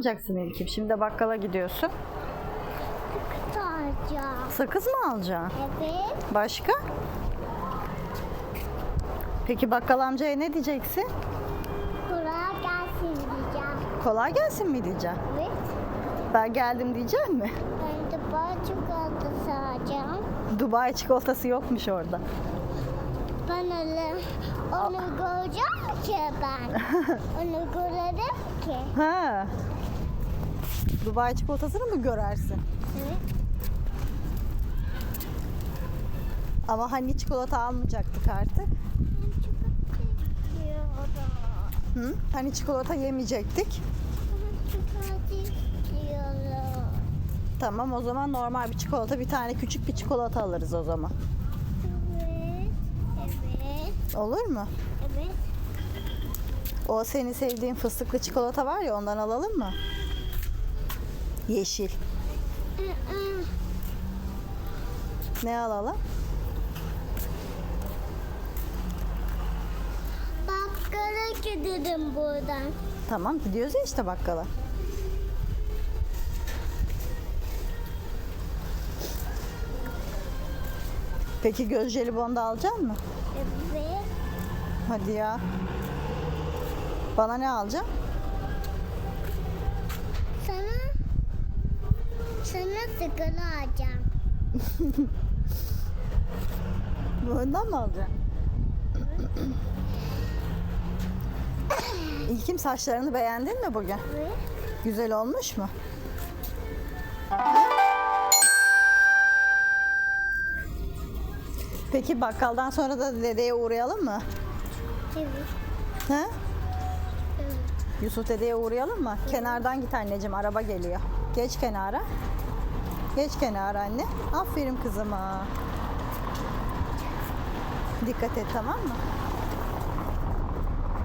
alacaksın İlkim? Şimdi bakkala gidiyorsun. Saracağım. Sakız mı alacaksın? Evet. Başka? Peki bakkal amcaya ne diyeceksin? Kulağa gelsin diyeceğim. Kolay gelsin mi diyeceksin? Evet. Ben geldim diyecek mi? Ben de bal çikolata saracağım. Dubai çikolatası yokmuş orada. Ben öyle onu göreceğim ki ben. onu görelim ki. Ha. Dubai çikolatasını mı görersin? Evet. Ama hani çikolata almayacaktık artık? Hı? Hani çikolata yemeyecektik? Tamam o zaman normal bir çikolata bir tane küçük bir çikolata alırız o zaman. Evet. Evet. Olur mu? Evet. O senin sevdiğin fıstıklı çikolata var ya ondan alalım mı? Yeşil. Ne alalım? Bakkala gidelim buradan. Tamam gidiyoruz ya işte bakkala. Peki göz jelibonu da alacak mı? Evet. Hadi ya. Bana ne alacaksın? Sana sana sigara alacağım. Bundan mı alacaksın? İlkim saçlarını beğendin mi bugün? Evet. Güzel olmuş mu? Peki bakkaldan sonra da dedeye uğrayalım mı? Evet. He? Evet. Yusuf dedeye uğrayalım mı? Kenardan git anneciğim araba geliyor. Geç kenara. Geç kenara anne. Aferin kızıma. Dikkat et tamam mı?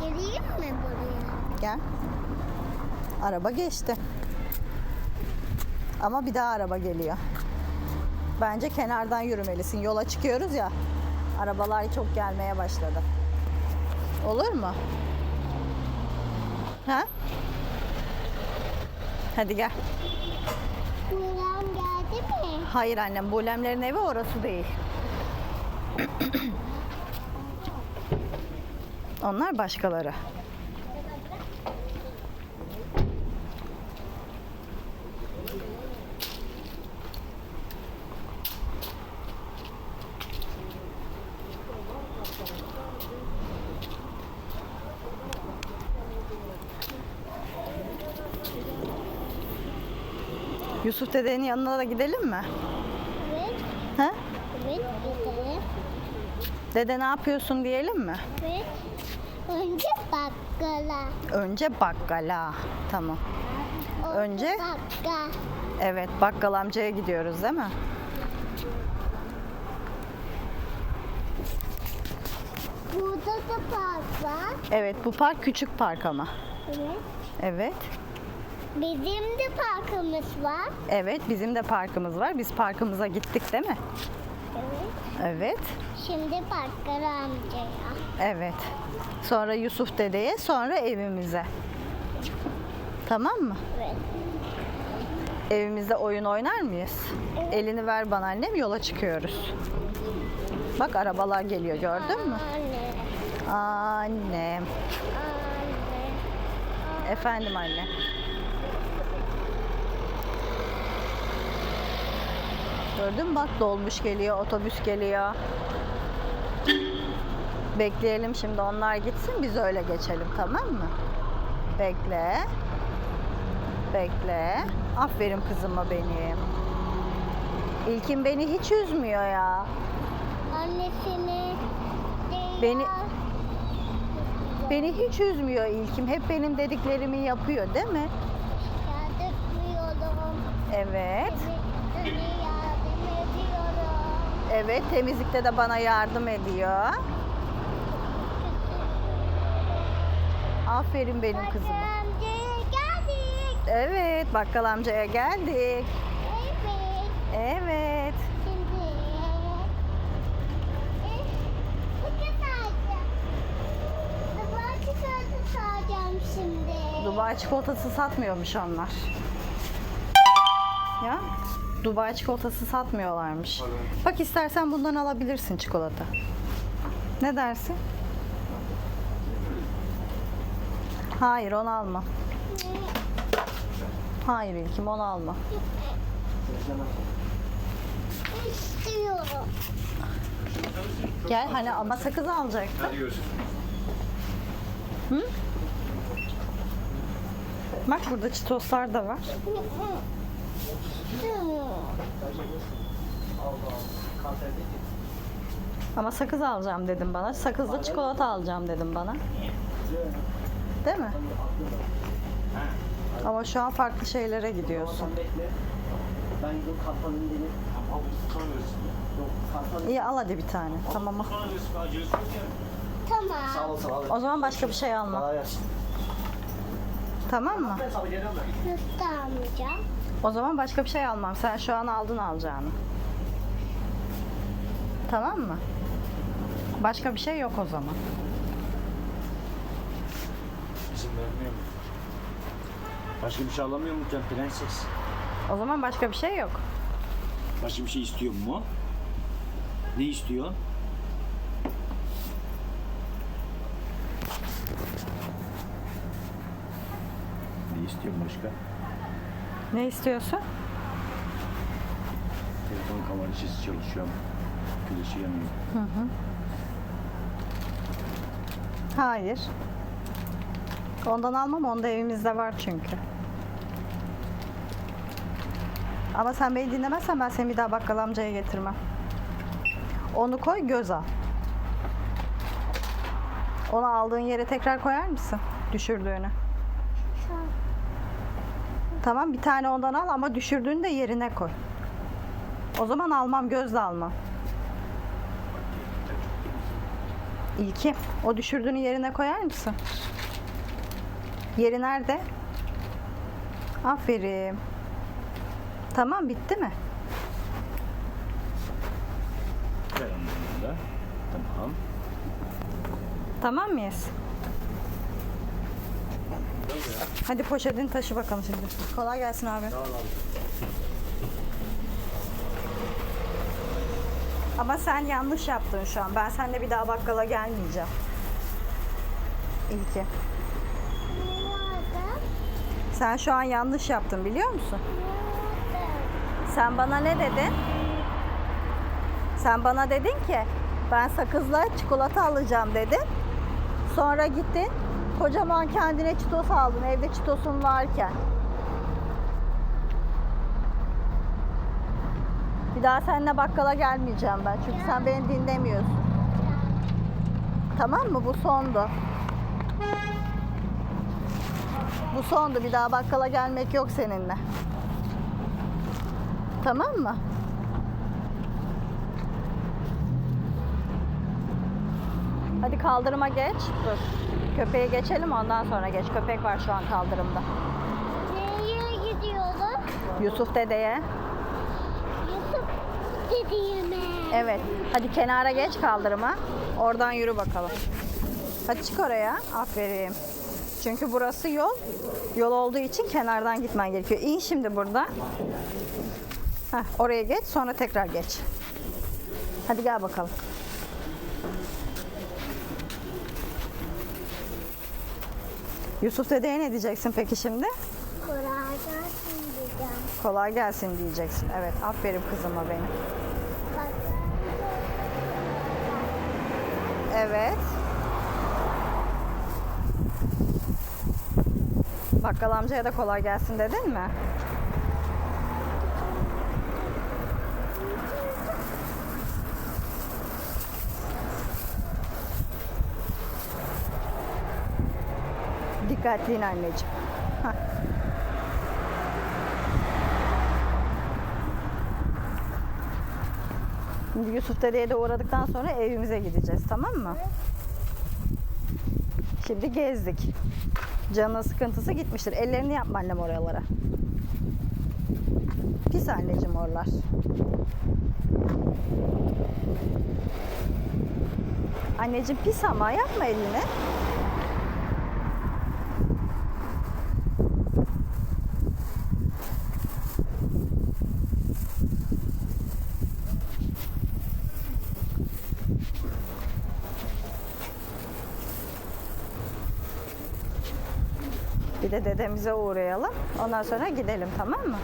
Geleyim mi buraya? Gel. Araba geçti. Ama bir daha araba geliyor. Bence kenardan yürümelisin. Yola çıkıyoruz ya. Arabalar çok gelmeye başladı. Olur mu? Ha? Hadi gel. Buram geldi mi? Hayır annem, Bulemlerin evi orası değil. Onlar başkaları. Yusuf dedenin yanına da gidelim mi? Evet. Ha? Evet. Gidelim. Dede ne yapıyorsun diyelim mi? Evet. Önce bakkala. Önce bakkala. Tamam. Önce? Bakkal. Evet bakkal amcaya gidiyoruz değil mi? Burada da park var. Evet bu park küçük park ama. Evet. Evet. Bizim de parkımız var. Evet bizim de parkımız var. Biz parkımıza gittik değil mi? Evet. Evet. Şimdi bakkala amcaya. Evet. Sonra Yusuf dedeye sonra evimize. Tamam mı? Evet. Evimizde oyun oynar mıyız? Evet. Elini ver bana annem yola çıkıyoruz. Bak arabalar geliyor gördün mü? Anne. Annem. Anne. Efendim anne. Gördün mü bak dolmuş geliyor, otobüs geliyor. Bekleyelim şimdi onlar gitsin biz öyle geçelim tamam mı? Bekle. Bekle. Aferin kızıma benim. İlkin beni hiç üzmüyor ya. Annesini değil Beni-. Beni hiç üzmüyor İlkim. Hep benim dediklerimi yapıyor değil mi? Yardımlıyorum. Evet. Evet temizlikte de bana yardım ediyor. Aferin benim geldik. Evet bakkal amcaya geldik. Evet. Evet. Eh, Dubai çikolatası satmıyormuş onlar. Ya Dubai çikolatası satmıyorlarmış. Bak istersen bundan alabilirsin çikolata. Ne dersin? Hayır onu alma. Hayır İlkim onu alma. İstiyorum. Gel hani ama sakız alacaktın. Hadi görüşürüz. Bak burada çitoslar da var. Ama sakız alacağım dedim bana. Sakızla çikolata alacağım dedim bana. Değil mi? Ama şu an farklı şeylere gidiyorsun. Tamam. İyi al hadi bir tane. Tamam. Sağ Tamam. O zaman başka bir şey alma. Tamam mı? Ben O zaman başka bir şey almam. Sen şu an aldın alacağını. Tamam mı? Başka bir şey yok o zaman. İzin vermiyor mu? Başka bir şey alamıyor mu sen prenses? O zaman başka bir şey yok. Başka bir şey istiyor mu? Ne istiyor? Ne istiyorsun başka? Ne istiyorsun? Telefon kamerası çalışıyor. Flaşı yanıyor. Hayır. Ondan almam. Onda evimizde var çünkü. Ama sen beni dinlemezsen ben seni bir daha bakkal amcaya getirmem. Onu koy göz al. Onu aldığın yere tekrar koyar mısın? Düşürdüğünü. Tamam bir tane ondan al ama düşürdüğünü de yerine koy. O zaman almam gözle almam. İlkim o düşürdüğünü yerine koyar mısın? Yeri nerede? Aferin. Tamam bitti mi? Tamam. Tamam mıyız? Hadi poşetini taşı bakalım şimdi. Kolay gelsin abi. Ama sen yanlış yaptın şu an. Ben seninle bir daha bakkala gelmeyeceğim. İyi ki. Sen şu an yanlış yaptın biliyor musun? Sen bana ne dedin? Sen bana dedin ki ben sakızla çikolata alacağım dedin. Sonra gittin kocaman kendine çitos aldın evde çitosun varken. Bir daha seninle bakkala gelmeyeceğim ben çünkü sen beni dinlemiyorsun. Tamam mı? Bu sondu. Bu sondu. Bir daha bakkala gelmek yok seninle. Tamam mı? Hadi kaldırıma geç. Dur. Köpeğe geçelim ondan sonra geç. Köpek var şu an kaldırımda. Nereye gidiyoruz? Yusuf dedeye. Yusuf dediğime. Evet. Hadi kenara geç kaldırıma. Oradan yürü bakalım. Hadi çık oraya. Aferin. Çünkü burası yol. Yol olduğu için kenardan gitmen gerekiyor. İn şimdi burada. Heh, oraya geç sonra tekrar geç. Hadi gel bakalım. Yusuf dedeye ne diyeceksin peki şimdi? Kolay gelsin diyeceğim. Kolay gelsin diyeceksin. Evet, aferin kızıma benim. Evet. Bakkal amcaya da kolay gelsin dedin mi? Dikkatli in anneciğim. Şimdi Yusuf dedeye de uğradıktan sonra evimize gideceğiz tamam mı? Şimdi gezdik. Canının sıkıntısı gitmiştir. Ellerini yapma annem oralara. Pis anneciğim oralar. Anneciğim pis ama yapma elini. Bir de dedemize uğrayalım. Ondan sonra gidelim tamam mı?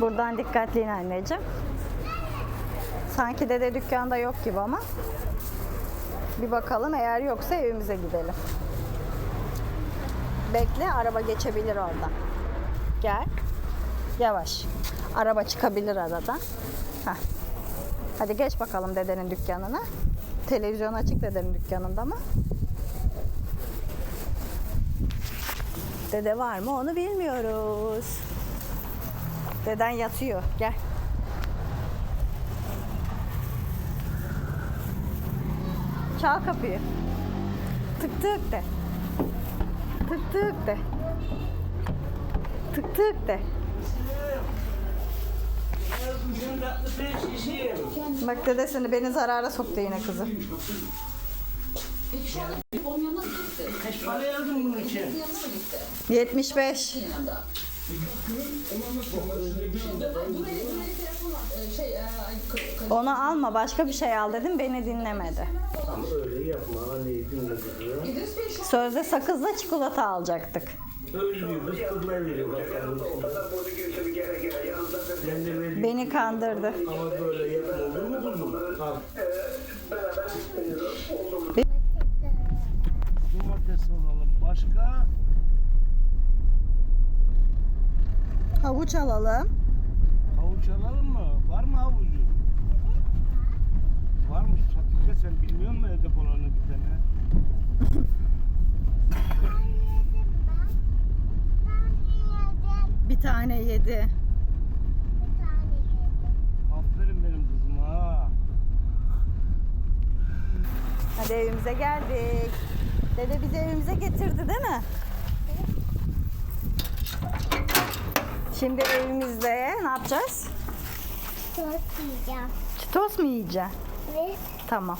Buradan dikkatli in anneciğim. Sanki dede dükkanda yok gibi ama. Bir bakalım eğer yoksa evimize gidelim. Bekle araba geçebilir oradan. Gel. Yavaş. Araba çıkabilir arada. Heh. Hadi geç bakalım dedenin dükkanına. Televizyon açık dedenin dükkanında mı? Dede var mı onu bilmiyoruz. Deden yatıyor. Gel. Çal kapıyı. Tık tık de. Tık tık de. Tık tık de. Bak dedesini beni zarara soktu yine kızım. Kaç para yazdın bunun için? 75. Onu alma başka bir şey al dedim beni dinlemedi. Ama öyle yapma. Neydin de kızı? Sözde sakızla çikolata alacaktık. Öyle diyor. Biz kızlar veriyor. Bakalım. Ben de verdim. Beni kandırdı. Ama böyle yapma olur mu kuzum? Al. Domates alalım. Başka? Havuç alalım. Havuç alalım mı? Var mı havucu? Varmış. Hatice sen bilmiyor musun evde olanı bir tane? Ben yedim ben. Ben yedim. Bir tane yedi. Aferin benim kızıma. Hadi evimize geldik. Dede bizi evimize getirdi değil mi? Şimdi evimizde ne yapacağız? Çok yiyeceğim. Çitos mu yiyeceksin? Ve Tamam.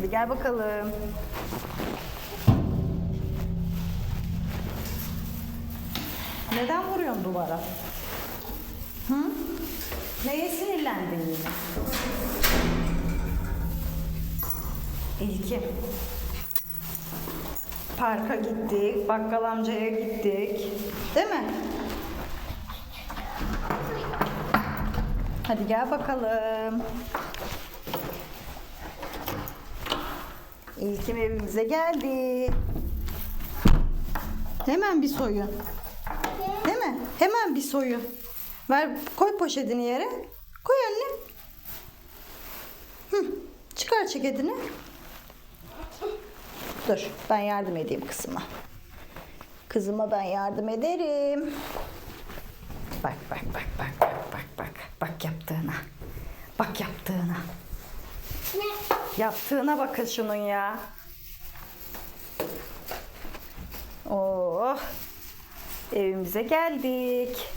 Hadi gel bakalım. Neden vuruyorsun duvara? Hı? Neye sinirlendin yine? İlkim. Parka gittik, bakkal amcaya gittik. Değil mi? Hadi gel bakalım. İlkim evimize geldi. Hemen bir soyun. Değil mi? Hemen bir soyun. Ver koy poşetini yere. Koy anne. Hı. Çıkar ceketini. Dur ben yardım edeyim kızıma. Kızıma ben yardım ederim. Bak bak bak bak. Bak yaptığına. Bak yaptığına. ne? Yaptığına bakın şunun ya. Oh. Evimize geldik.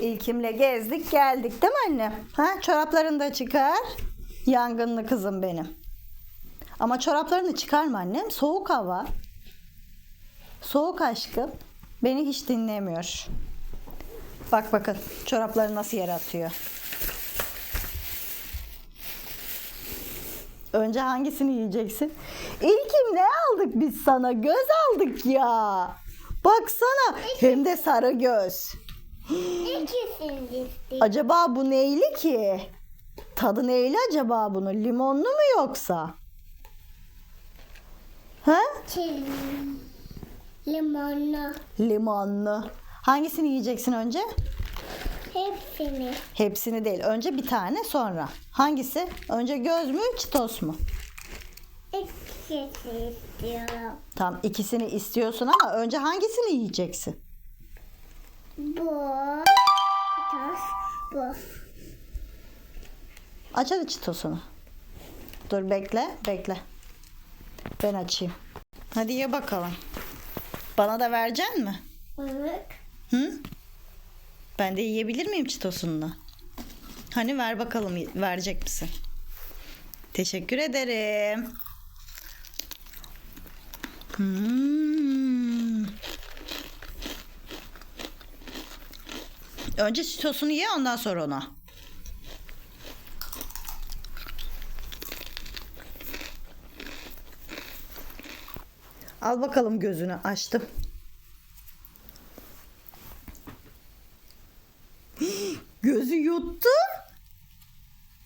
İlkimle gezdik geldik değil mi anne? Ha, çoraplarını da çıkar. Yangınlı kızım benim. Ama çoraplarını çıkarma annem. Soğuk hava. Soğuk aşkım. Beni hiç dinlemiyor. Bak bakın çorapları nasıl yere atıyor. Önce hangisini yiyeceksin? İlkim ne aldık biz sana? Göz aldık ya. Baksana hem de sarı göz. İkisini istedim. Acaba bu neyli ki? Tadı neyli acaba bunun? Limonlu mu yoksa? Ha? Limonlu. Limonlu. Hangisini yiyeceksin önce? Hepsini. Hepsini değil. Önce bir tane sonra. Hangisi? Önce göz mü, çitos mu? İkisini istiyorum. Tamam ikisini istiyorsun ama önce hangisini yiyeceksin? Bu. Tas. Bu. Aç hadi çitosunu. Dur bekle, bekle. Ben açayım. Hadi ye bakalım. Bana da vereceksin mi? Evet. Hı? Ben de yiyebilir miyim çitosunu? Hani ver bakalım verecek misin? Teşekkür ederim. Hmm. Önce sosunu ye ondan sonra onu. Al bakalım gözünü açtım. Gözü yuttu.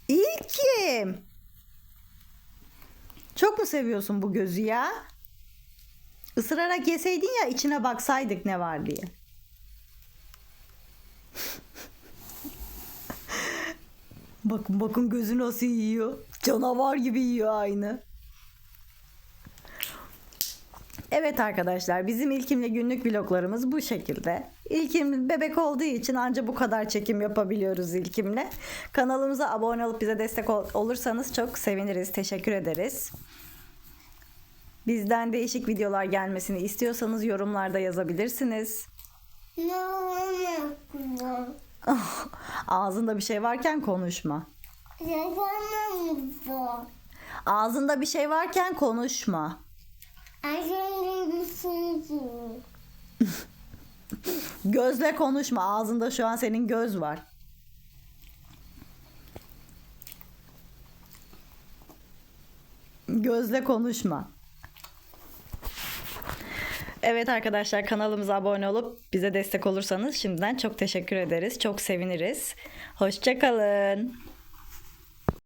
İlkim. Çok mu seviyorsun bu gözü ya? Isırarak yeseydin ya içine baksaydık ne var diye. bakın bakın gözü nasıl yiyor. Canavar gibi yiyor aynı. Evet arkadaşlar bizim İlkim'le günlük vloglarımız bu şekilde. İlkim bebek olduğu için anca bu kadar çekim yapabiliyoruz İlkim'le. Kanalımıza abone olup bize destek ol- olursanız çok seviniriz. Teşekkür ederiz. Bizden değişik videolar gelmesini istiyorsanız yorumlarda yazabilirsiniz. Oldu? Ağzında bir şey varken konuşma. Ağzında bir şey varken konuşma. Gözle konuşma. Ağzında şu an senin göz var. Gözle konuşma. Evet arkadaşlar kanalımıza abone olup bize destek olursanız şimdiden çok teşekkür ederiz. Çok seviniriz. Hoşçakalın.